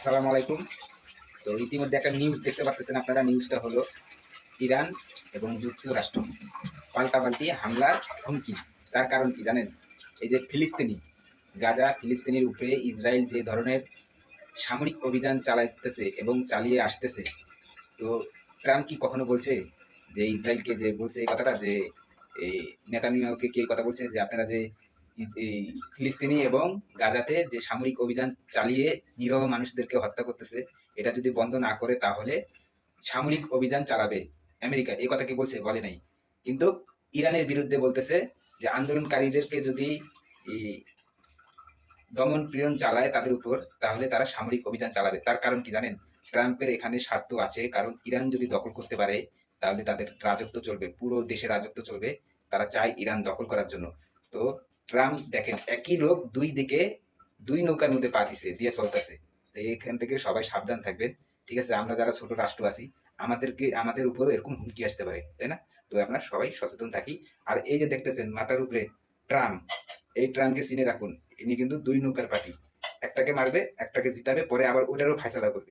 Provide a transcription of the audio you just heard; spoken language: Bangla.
আসসালামু আলাইকুম। তো ইতিমধ্যে একটা নিউজ দেখতে পাচ্ছেন আপনারা নিউজটা হলো ইরান এবং যুক্তরাষ্ট্র পাল্টাপাল্টি হামলার হুমকি। তার কারণ কি জানেন? এই যে ফিলিস্তিনি, গাজা, ফিলিস্তিনির উপরে ইসরায়েল যে ধরনের সামরিক অভিযান চালাইতেছে এবং চালিয়ে আসতেছে, তো ট্রাম্প কি কখনো বলছে যে ইসরায়েলকে যে বলছে এই কথাটা? যে এই নেতানিয়াহুকে কি কথা বলছে? যে আপনারা যে ফিলিস্তিনি এবং গাজাতে যে সামরিক অভিযান চালিয়ে নিরহ মানুষদেরকে হত্যা করতেছে, এটা যদি বন্ধ না করে তাহলে সামরিক অভিযান চালাবে আমেরিকা। এই কথা কি বলছে? বলে নাই। কিন্তু ইরানের বিরুদ্ধে বলতেছে যে আন্দোলনকারীদেরকে যদি দমন পীড়ন চালায় তাদের উপর, তাহলে তারা সামরিক অভিযান চালাবে। তার কারণ কি জানেন? ট্রাম্পের এখানে স্বার্থ আছে, কারণ ইরান যদি দখল করতে পারে, তাহলে তাদের রাজত্ব চলবে, পুরো দেশে রাজত্ব চলবে। তারা চায় ইরান দখল করার জন্য। তো ট্রাম্প দেখেন, একই লোক দুই দিকে, দুই নৌকার মধ্যে পা দিছে, দিয়ে চলতেছে। তো এখান থেকে সবাই সাবধান থাকবেন, ঠিক আছে? আমরা যারা ছোট রাষ্ট্র আছি, আমাদেরকে, আমাদের উপরও এরকম হুমকি আসতে পারে, তাই না? তো আপনার সবাই সচেতন থাকি। আর এই যে দেখতেছেন, মাথার উপরে ট্রাম এই ট্রামকে চিনে রাখুন। ইনি কিন্তু দুই নৌকার পার্টি। একটাকে মারবে, একটাকে জিতাবে, পরে আবার ওটারও ফাইসলা করবে।